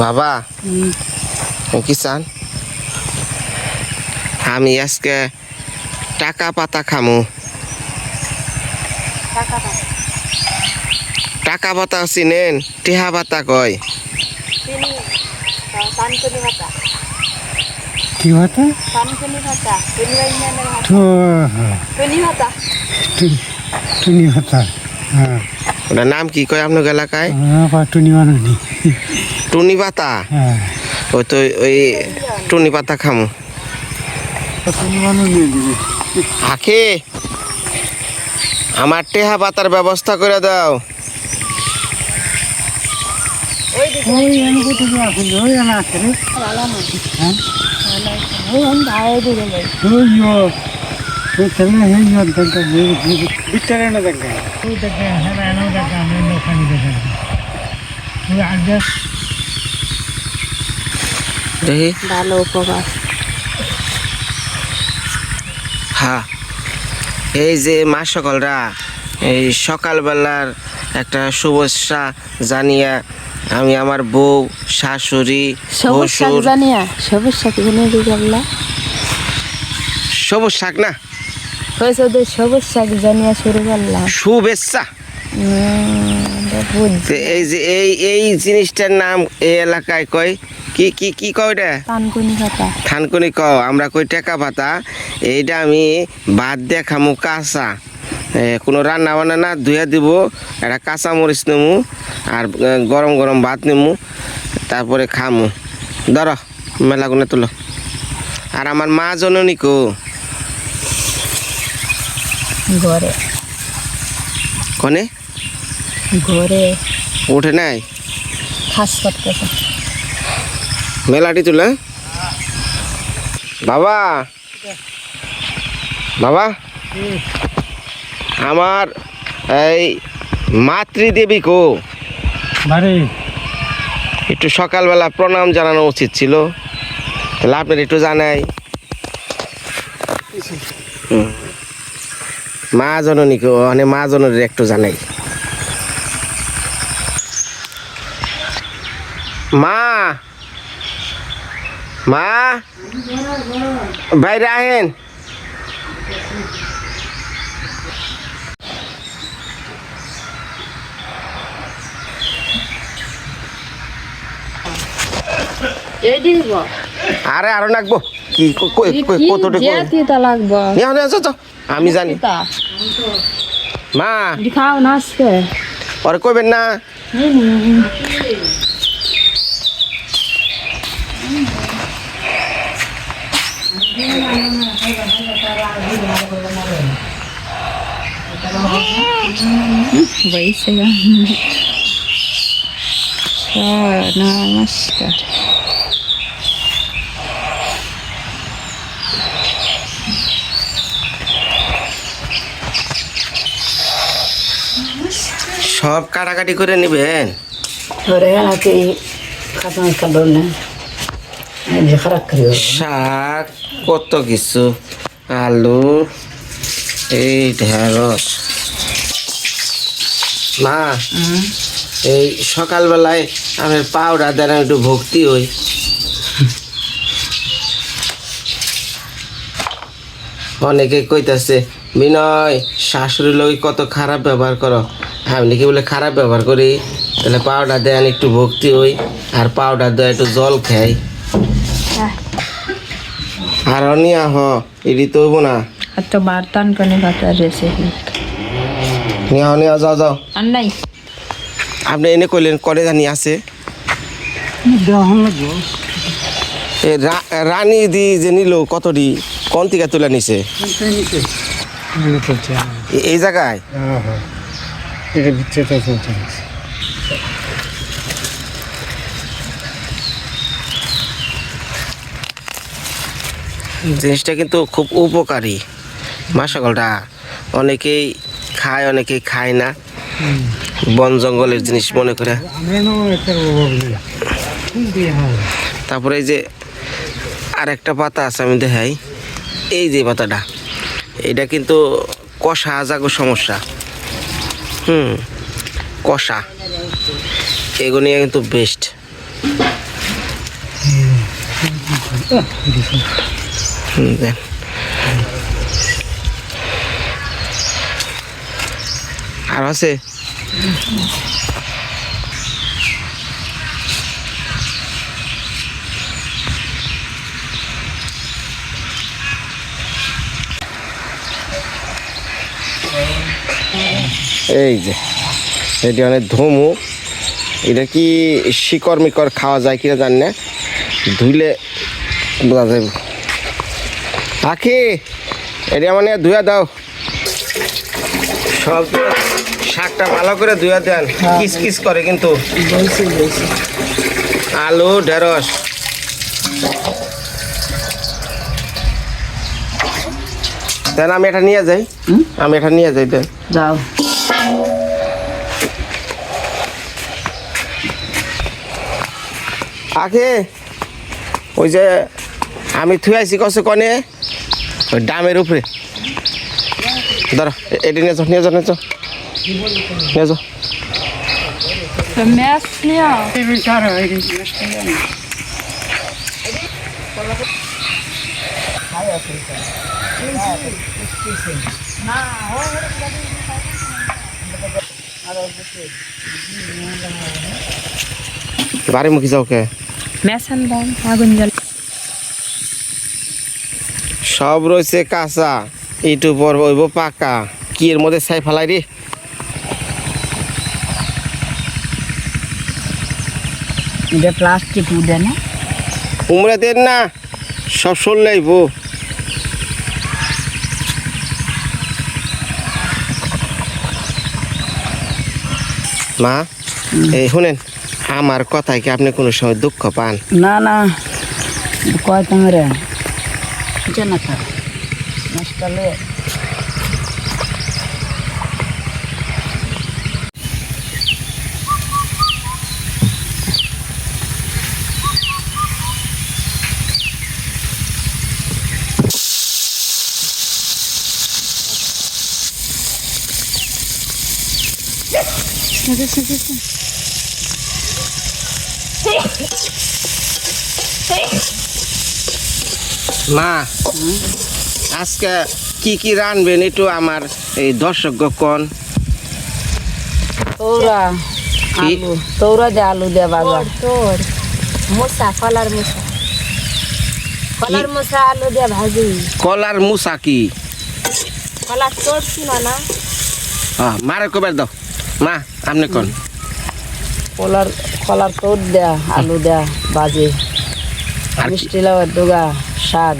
বাবা কি চান আমি আজকে টাকা পাতা খামু। টাকা পাতা। চিনেন টেহা পাতা কয়। কি ভাতা পানকনি ভাতা পরিবার ভাতা তো কনি ভাতা টুনি ভাতা হ্যাঁ ওটার নাম কি কয় আপনার এলাকায়? টুনি বানানি। টুনি পাতা? হ্যাঁ। ওই তো ওই টুনি পাতা খামু। টুনি বানানি দিবি আখি আমার টেহা পাতার ব্যবস্থা করে দাও। ওই ভালো উপকার হ্যাঁ এই যে মা সকলরা এই সকালবেলার একটা শুভেচ্ছা জানিয়া আমি আমার বউ শাশুড়ি সবুজ শাক জানিয়া সবুজ শাক সবুজ শাক না? ওদের সবুজ শাক জানিয়া শুরু করলাম। শুভেচ্ছা। এই যে এই এই জিনিসটার নাম এই এলাকায় কয়? কি কি কি কয় এটা? থানকুনি কও আমরা কই টেকা পাতা এইটা আমি বাদ দিয়ে খামু কাঁচা। এ, কোনো রান্না বান্না না ধুয়ে দিব একটা কাঁচা মরিচ নেমু আর গরম গরম ভাত নেমু তারপরে খামু। ধর মেলা গুনে তুলো। আর আমার মা জননী কো? ঘরে। কনে? ঘরে। উঠে নাই? খাস করতেছে। মেলাটি তুলে বাবা! বাবা! আমার এই মাতৃদেবী কো? বাড়ি। একটু সকালবেলা প্রণাম জানানো উচিত ছিল। তাহলে আপনার একটু জানাই। হুম। মা জননীকে মানে মা জননীর একটু জানাই। মা! মা! বাইরে আহেন। আরে আরও নাকবো। কি কতটা হ্যাঁ, হ্যাঁ, আমি জানি। মা। খাও পরে কইবেন না। Vai সব কাটাকাটি করে নেবেন? khatan kalone. Je kharak kariyo. শাক কত কিছু আলু এই ঢেঁড়স। মা এই সকালবেলায় আমার পাউডার দেন আমি একটু ভক্তি হই। অনেকে কইতাছে বিনয় শাশুড়ি লোক কত খারাপ ব্যবহার করো। আপনি কি বলে খারাপ ব্যবহার করি। তাহলে পাউডার দেয় আমি একটু ভক্তি হই আর পাউডার দেয় একটু জল খাই। আর নিয়া হ এটি তো হইব না। আর তো বার্তান কানে বাতার রেসিপি নিয়া নিয়া যাও যাও। আর নাই। আপনি এনে কইলেন করে জানি আছে। রানী দি যে নিল কতটি কোন থেকে তুলে নিছে? এই জায়গায়? এটা ভিতরে চলতে জিনিসটা কিন্তু খুব উপকারী। মাসাগলটা অনেকেই খায় অনেকেই খায় না। বন জঙ্গলের জিনিস মনে করে। তারপরে এই যে আরেকটা পাতা আছে আমি দেখাই। এই যে পাতাটা এটা কিন্তু কষা জাগো সমস্যা। হুম। কষা। এগুলো কিন্তু বেস্ট আর আছে? এই যে এটি অনেক ধুমু। এটা কি শিকড় মিকর খাওয়া যায় কিনা জানি না। ধুইলে বোঝা যাবে আখি এটা মানে ধুয়া দাও। সব শাকটা ভালো করে ধুয়া দেন। কিস কিস করে কিন্তু। আলু ঢেঁড়স। দেন আমি এটা নিয়ে যাই। আমি এটা নিয়ে যাই দেন। যাও। আগে, ওই যে আমি থুই আইছি কছে কনে? ওই ডামের উপরে। ধরো এটি নিয়ে যাও নিয়ে যাও নিয়ে যাও। নিয়ে যাও। বাড়ি মুখি যাও কে? সব রয়েছে কাঁচা এইটু পর হইব পাকা। কি এর মধ্যে ছাই ফেলাই রে? এটা প্লাস্টিক উঠে না? উমরে দেন না সব সরলে আইব মা এই শুনেন। আমার কথায় কি আপনি কোনো সময় দুঃখ পান? না না। কয় তোমার জানা থাক নষ্টালে মা আজকে কি কি রানবেন একটু আমার এই দর্শক কন তোরা কি? আলু তোরা যে আলু দিয়ে বাজার। তোর মশা কলার মশা কলার মশা আলু দিয়ে ভাজি। কলার মুসা কি? কলার তোর ছিল না? হ্যাঁ মারে কবার দাও। মা আপনি কন। কলার কলার তোর দেয়া আলু দেয়া বাজে। আর কি? মিষ্টি লাউয়ের ডোগা। শাক।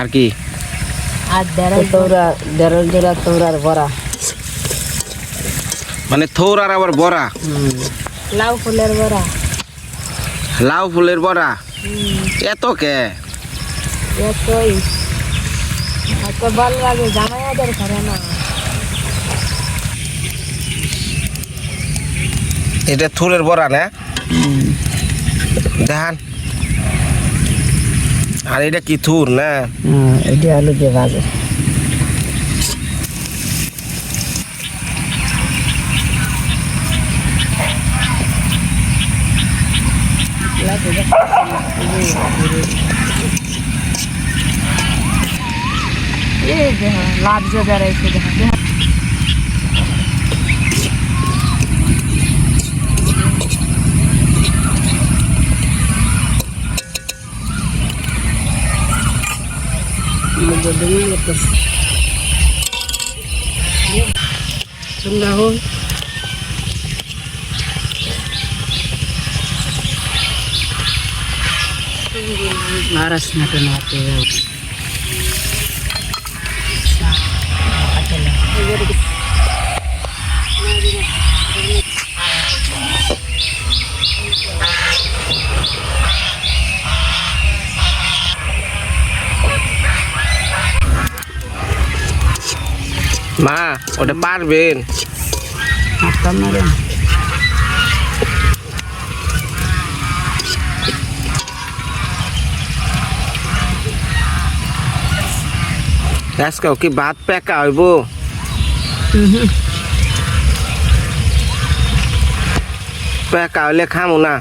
আর কি? আর দেড়াই তোরা দেড় জোড়া তোরার বড়া। মানে থৌর আর আবার বড়া? লাউ ফুলের বড়া। লাউ ফুলের বড়া? এত কে? এতই। এত ভালো লাগে জামাইয়াদের করে না। এটা থুরের বড়া না? দেখান। আর এটা কি থুর না হ্যাঁ এটি আলু দিয়ে বাজে এই যে লাভ যে বেড়াইছে দেখা চুল্লা হোক নারাস না কেন হাতে মা ওটা পারবেন। আজকে কি ভাত পেকা হইব? পেকা হইলে খামু না।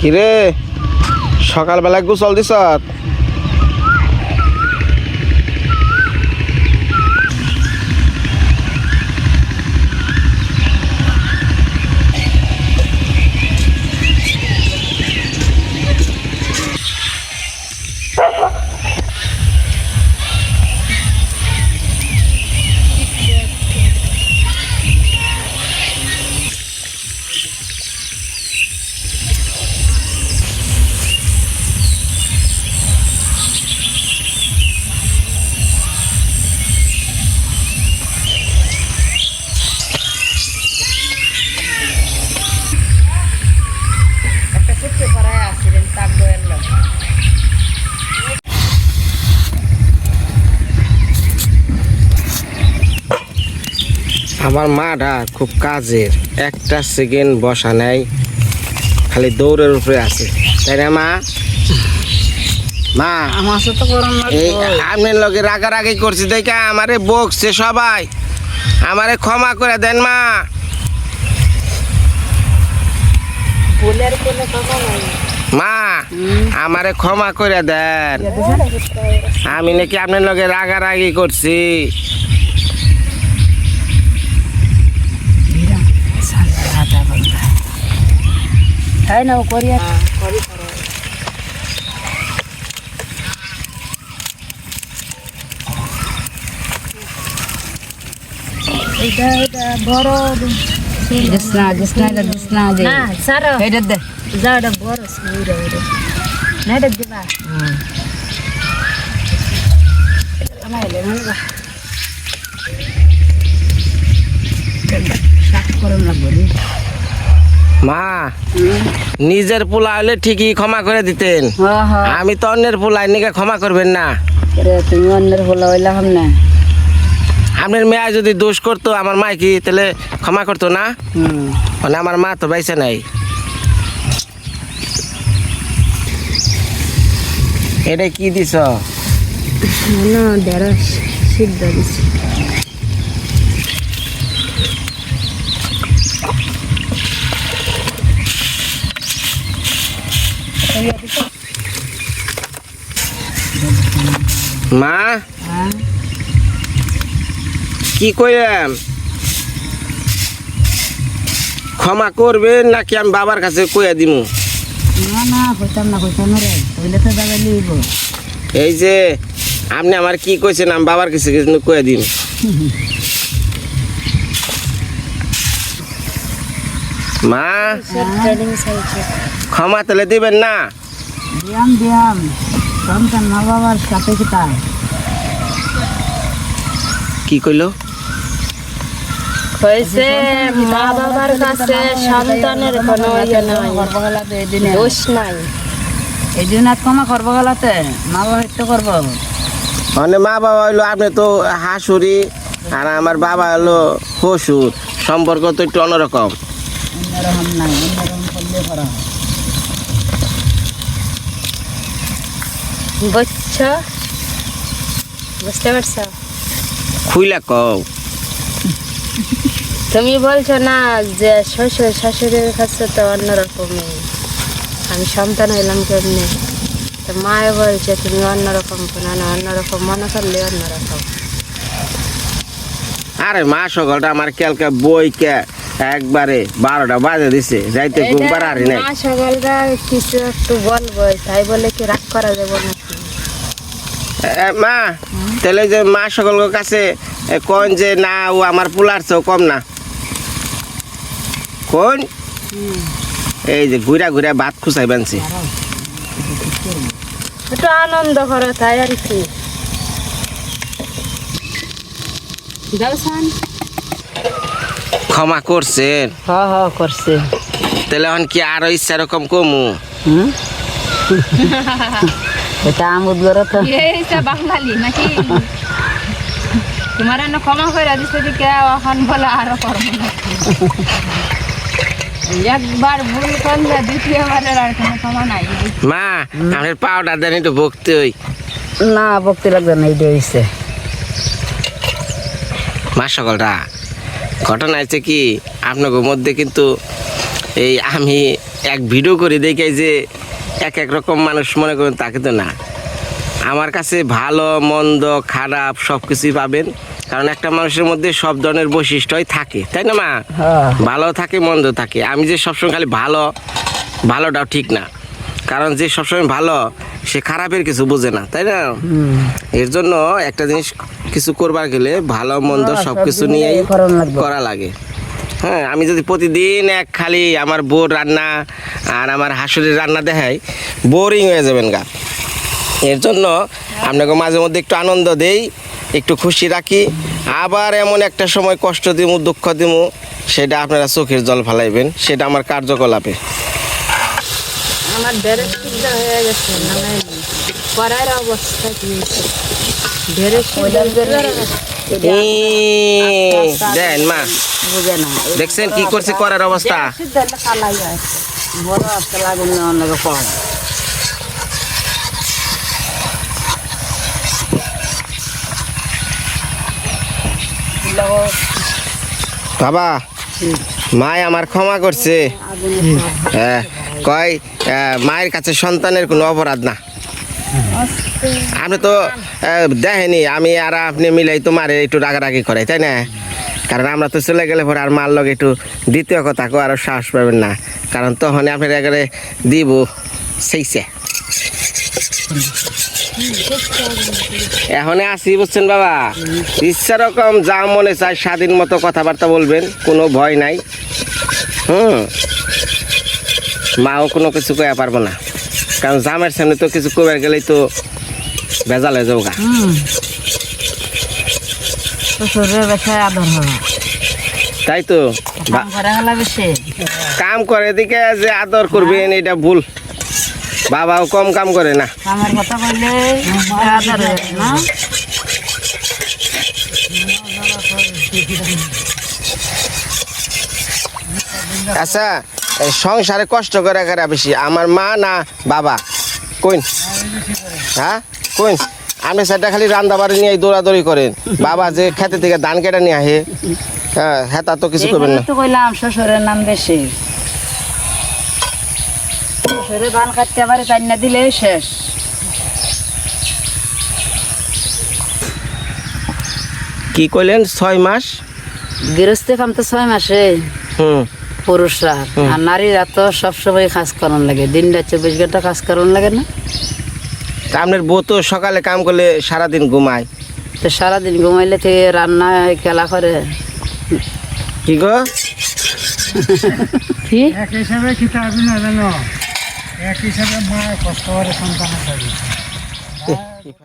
কিরে? সকালবেলা গোসল দিছ আমার মাটা খুব কাজের। একটা সেকেন্ড বসা নেই খালি দৌড়ের উপরে আছে। তাই না মা? মা আমার সাথে আপনার লগে রাগারাগি করছি দেখে আমারে বকছে সবাই। আমারে ক্ষমা করে দেন মা। মা আমারে ক্ষমা করে দেন। আমি নাকি আপনার লগে রাগারাগি করছি। তাই না ও করিয়া এটা এটা বড় দিসনা দিসনা এটা দিসনা দে না সারো এটা দে যা এটা বড় সুইরা এটা মা নিজের পোলা হলে ঠিকই ক্ষমা করে দিতেন। হ্যাঁ হ্যাঁ। আমি তো অন্যের পোলা নিকে ক্ষমা করবেন না। তুমি অন্যের হইলা না আপনার মেয়ে যদি দোষ করতো আমার মা কি তাহলে ক্ষমা করতো না? মানে আমার মা তো বাইসে নাই। এটা কি দিছ? না সিদ্ধ দিছি। মা? হ্যাঁ কি কইলাম ক্ষমা করবেন নাকি আমি বাবার কাছে কইয়া দিমু? না না কইতাম না কইতাম রে। কইলে তো দাদা লিব এই যে আপনি আমার কি কইছেন আমি বাবার কাছে কিন্তু কইয়া দিম। মা? ক্ষমা তাহলে দিবেন না। দিয়াম দিয়াম সন্তান মা বাবার সাথে কিতা কি কইলো? কইছে মা বাবার কাছে সন্তানের কোনো ইয়ে নাই দোষ নাই। এই দিন আর মা বাবা করব। মানে মা বাবা হইল আপনি তো হাসুরি আর আমার বাবা হলো হসুর সম্পর্ক তো একটু অন্যরকম। অন্যরকম নাই অন্যরকম করলে করা বুঝছ বুঝতে পারছ? খুইলা কও। তুমি বলছো না যে শ্বশুর শাশুড়ির কাছে তো অন্যরকমই। আমি সন্তান হইলাম কেমনি? তো মায়ে বলছে তুমি অন্যরকম না অন্যরকম মনে করলে অন্যরকম। আরে মা সকালটা আমার কালকে বই কে একবারে বারোটা বাজে দিছে যাইতে ঘুম পারি নাই। সকালটা কিছু একটু বলব তাই বলে কি রাগ করা যাবে এ, মা তাহলে যে মা সকলের কাছে কোন যে না ও আমার পোলার চেয়েও কম না। কোন? এই যে ঘুরা ঘুরা ভাত খুঁচাই বানছি। একটু আনন্দ করো তাই আর কি। সান। ক্ষমা করছেন হ্যাঁ হ্যাঁ করছে। তাহলে এখন কি আরও ইচ্ছা এরকম কমু? হুম? এটা আমুদ গড় তো। এইটা বাঙালি নাকি? তোমার এনে ক্ষমা করে দিছে দিকে এখন বলে আরও করব একবার ভুল করলে দ্বিতীয়বারের আর কোনো ক্ষমা নাই। মা আমার পাউডার দেন একটু ভক্তি হই। না ভক্তি লাগবে না এইটা হইছে। মা সকলরা। ঘটনা হচ্ছে কি আপনাদের মধ্যে কিন্তু এই আমি এক ভিডিও করে দেখে যে এক এক রকম মানুষ মনে করেন তাকে তো না। আমার কাছে ভালো মন্দ খারাপ সব কিছুই পাবেন। কারণ একটা মানুষের মধ্যে সব ধরনের বৈশিষ্ট্যই থাকে তাই না মা? হ্যাঁ। ভালো থাকে মন্দ থাকে। আমি যে সবসময় খালি ভালো ভালোটাও ঠিক না। কারণ যে সবসময় ভালো সে খারাপের কিছু বোঝে না তাই না? এর জন্য একটা জিনিস কিছু করবার গেলে ভালো মন্দ হ্যাঁ, সব সব কিছু নিয়েই করা লাগে। হ্যাঁ আমি যদি প্রতিদিন এক খালি আমার বউর রান্না আর আমার হাসুরের রান্না দেখাই বোরিং হয়ে যাবেন গা। এর জন্য আপনাকে মাঝে মধ্যে একটু আনন্দ দেই একটু খুশি রাখি। আবার এমন একটা সময় কষ্ট দিমু দুঃখ দিমু সেটা আপনারা চোখের জল ফালাইবেন সেটা আমার কার্যকলাপে। আমার ডেরেক সিদ্ধা হয়ে গেছে মানে করার অবস্থা কি? দেন মা। দেখছেন কি করছে করার অবস্থা? বড় একটা লাগুন না অন্য কম। বাবা মায় আমার ক্ষমা করছে। হ্যাঁ। কয় মায়ের কাছে সন্তানের কোনো অপরাধ না। আপনি তো দেখেনি আমি আর আপনি মিলাই তো মারে একটু রাগারাগি করে তাই না? কারণ আমরা তো চলে গেলে পরে আর মার লগে একটু দ্বিতীয় কথা কো আরও সাহস পাবেন না। কারণ তখন আপনার একেবারে দিব সেইছে। এখন আসি, বুঝছেন বাবা? ইচ্ছা রকম যা মনে চায় স্বাধীন মতো কথাবার্তা বলবেন, কোনো ভয় নাই। হুম। মাও কোনো কিছু কয়া পারব না। কারণ জামের সামনে তো কিছু কবার গেলেই তো ভেজাল হয়ে যাব গা। তাই তো। কাম করা গেলা বেশি। কাম করে দিকে যে আদর করবেন এটা ভুল। বাবাও কম কাম করে না। কথা আচ্ছা সংসারে কষ্ট করে করে বেশি। আমার মা না বাবা। কইন? হ্যাঁ? কইন? আপনি সেটা খালি রান্না বাড়ি নিয়ে দৌড়াদৌড়ি করেন। বাবা যে খেতে থেকে ধান কেটে নিয়ে আহে হ্যাঁ হ্যাঁ তা তো কিছু করবেন না। তো কইলাম শ্বশুরের নাম বেশি। শ্বশুরে ধান কাটতে পারে না দিলে শেষ। কি কইলেন? ছয় মাস? গৃহস্থ কাম তো ছয় মাসে। হুম। পুরুষরা। আর নারীরা তো সবসময় কাজ করান লাগে। দিন রাত চব্বিশ ঘণ্টা কাজ করান লাগে না? তা আপনার বউ তো সকালে কাম করলে সারাদিন ঘুমায়। তো সারাদিন ঘুমাইলে থেকে রান্না খেলা করে। কি গো? কি? এক হিসাবে খিতা হবে না জানো। এক হিসাবে মা কষ্ট করে সন্তান আছে।